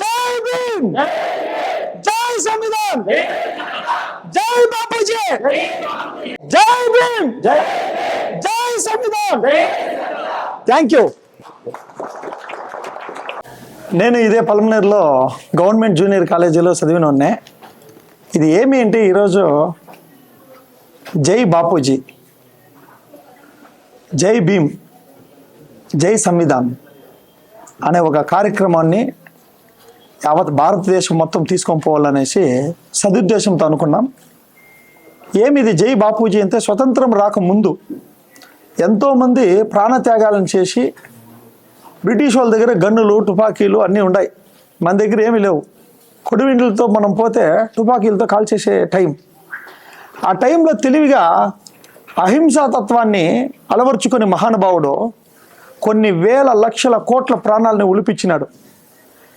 జై భీమ్! జై సంవిధాన్! జై బాపూజీ! జై భీమ్! జై సంవిధాన్! Thank you. నేను ఇదే పల్మనేర్లో గవర్నమెంట్ జూనియర్ కాలేజీలో చదివిన ఉన్నే ఇది ఏమి అంటే ఈరోజు జై బాపూజీ. జై భీమ్. జై సంవిధాన్. అనే ఒక కార్యక్రమాన్ని యావత్ భారతదేశం మొత్తం తీసుకొని పోవాలనేసి సదుద్దేశంతో అనుకున్నాం. ఏమి ఇది జై బాపూజీ అంటే స్వతంత్రం రాకముందు ఎంతోమంది ప్రాణత్యాగాలను చేసి బ్రిటిష్ వాళ్ళ దగ్గర గన్నులు టుపాకీలు అన్నీ ఉన్నాయి మన దగ్గర ఏమీ లేవు. కొడివిండ్లతో మనం పోతే తుపాకీలతో కాల్చేసే టైం. ఆ టైంలో తెలివిగా అహింసా తత్వాన్ని అలవర్చుకుని మహానుభావుడు కొన్ని వేల లక్షల కోట్ల ప్రాణాలను ఉలిపించినాడు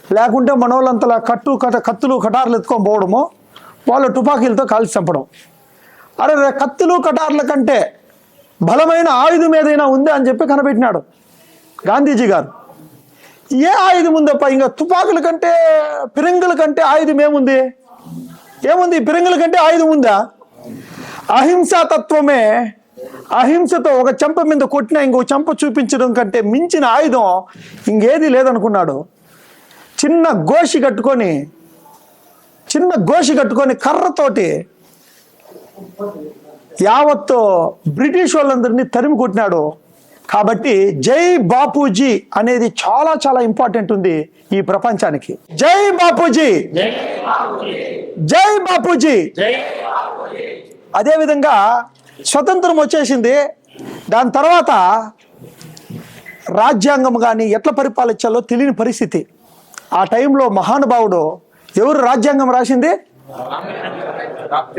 లేకుంటే మనోళ్ళంతలా కట్టు కట కత్తులు కటార్లు ఎత్తుకొని పోవడము వాళ్ళు తుపాకీలతో కాల్చి చంపడం. అరే కత్తులు కటార్ల కంటే బలమైన ఆయుధం ఏదైనా ఉందా అని చెప్పి కనిపెట్టినాడు గాంధీజీ గారు. ఏ ఆయుధం ఉందప్ప? ఇంకా తుపాకుల కంటే పిరంగుల కంటే ఆయుధం ఏముంది? ఏముంది? పిరంగుల కంటే ఆయుధం ఉందా? అహింసా తత్వమే అహింసతో ఒక చెంప మీద కొట్టిన ఇంకో చెంప చూపించడం కంటే మించిన ఆయుధం ఇంకేది లేదనుకున్నాడు. చిన్న గోషి కట్టుకొని చిన్న గోషి కట్టుకొని కర్రతోటి యావత్తు బ్రిటిష్ వాళ్ళందరినీ తరిమి కొట్టినాడు. కాబట్టి జై బాపూజీ అనేది చాలా చాలా ఇంపార్టెంట్ ఉంది ఈ ప్రపంచానికి. జై బాపూజీ! జై బాపూజీ! అదేవిధంగా స్వతంత్రం వచ్చేసింది. దాని తర్వాత రాజ్యాంగం కానీ ఎట్లా పరిపాలించాలో తెలియని పరిస్థితి. ఆ టైంలో మహానుభావుడు ఎవరు రాజ్యాంగం రాసింది?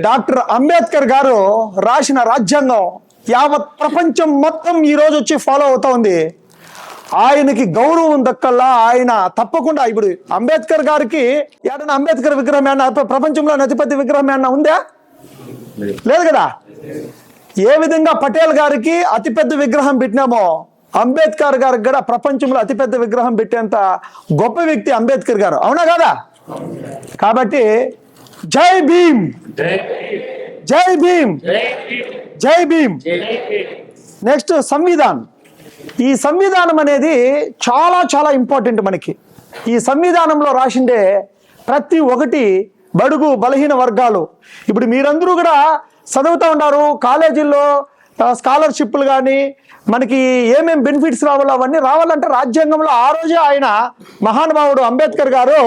డాక్టర్ అంబేద్కర్ గారు రాసిన రాజ్యాంగం యావత్ ప్రపంచం మొత్తం ఈ రోజు వచ్చి ఫాలో అవుతా ఉంది. ఆయనకి గౌరవం దక్కల్లా ఆయన తప్పకుండా ఇప్పుడు అంబేద్కర్ గారికి ఏడన్నా అంబేద్కర్ విగ్రహం ఏమన్నా ప్రపంచంలో అతిపెద్ద విగ్రహం ఏమన్నా ఉందా? లేదు కదా? ఏ విధంగా పటేల్ గారికి అతిపెద్ద విగ్రహం పెట్టినామో అంబేద్కర్ గారికి కూడా ప్రపంచంలో అతిపెద్ద విగ్రహం పెట్టేంత గొప్ప వ్యక్తి అంబేద్కర్ గారు. అవునా కదా? కాబట్టి జై భీమ్. జై భీమ్. జై భీమ్. నెక్స్ట్ సంవిధాన్. ఈ సంవిధానం అనేది చాలా చాలా ఇంపార్టెంట్ మనకి. ఈ సంవిధానంలో రాసిండే ప్రతి ఒక్కటి బడుగు బలహీన వర్గాలు. ఇప్పుడు మీరందరూ కూడా చదువుతూ ఉన్నారు. కాలేజీల్లో స్కాలర్షిప్లు కానీ మనకి ఏమేం బెనిఫిట్స్ రావాలో అవన్నీ రావాలంటే రాజ్యాంగంలో ఆ రోజే ఆయన మహానుభావుడు అంబేద్కర్ గారు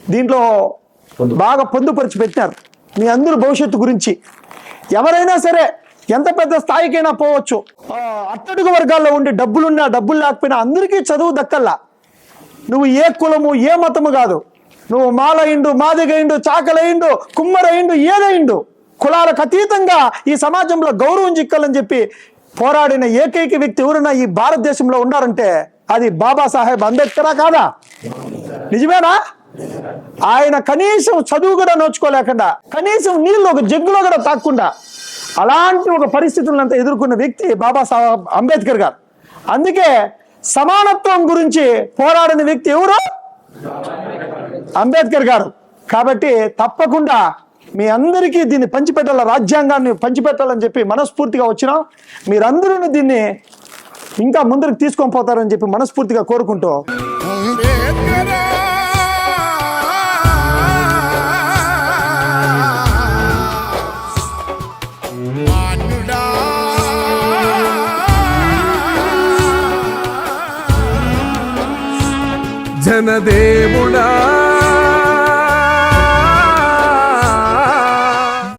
దీంట్లో బాగా పొందుపరిచి పెట్టినారు. మీ అందరూ భవిష్యత్తు గురించి. ఎవరైనా సరే ఎంత పెద్ద స్థాయికైనా పోవచ్చు. అట్టడుగు వర్గాల్లో ఉండి డబ్బులున్నా డబ్బులు లేకపోయినా అందరికీ చదువు దక్కల్లా. నువ్వు ఏ కులము ఏ మతము కాదు. నువ్వు మాలయిండు మాదిగయిండు చాకలయిండు కుమ్మరయిండు ఏదయిండు కులాలకు అతీతంగా ఈ సమాజంలో గౌరవం చిక్కాలని చెప్పి పోరాడిన ఏకైక వ్యక్తి ఎవరైనా ఈ భారతదేశంలో ఉన్నారంటే అది బాబాసాహెబ్ అంబేద్కరా కాదా? నిజమేనా? ఆయన కనీసం చదువు కూడా నోచుకోలేకుండా కనీసం నీళ్ళు ఒక జగ్గులో కూడా తాక్కుండా అలాంటి ఒక పరిస్థితులంతా ఎదుర్కొన్న వ్యక్తి బాబాసాహెబ్ అంబేద్కర్ గారు. అందుకే సమానత్వం గురించి పోరాడిన వ్యక్తి ఎవరు? అంబేద్కర్ గారు. కాబట్టి తప్పకుండా మీ అందరికీ దీన్ని పంచిపెట్టాల రాజ్యాంగాన్ని పంచిపెట్టాలని చెప్పి మనస్ఫూర్తిగా వచ్చినా మీరందరూ దీన్ని ఇంకా ముందరికి తీసుకొని పోతారని చెప్పి మనస్ఫూర్తిగా కోరుకుంటూ జనదేవుడా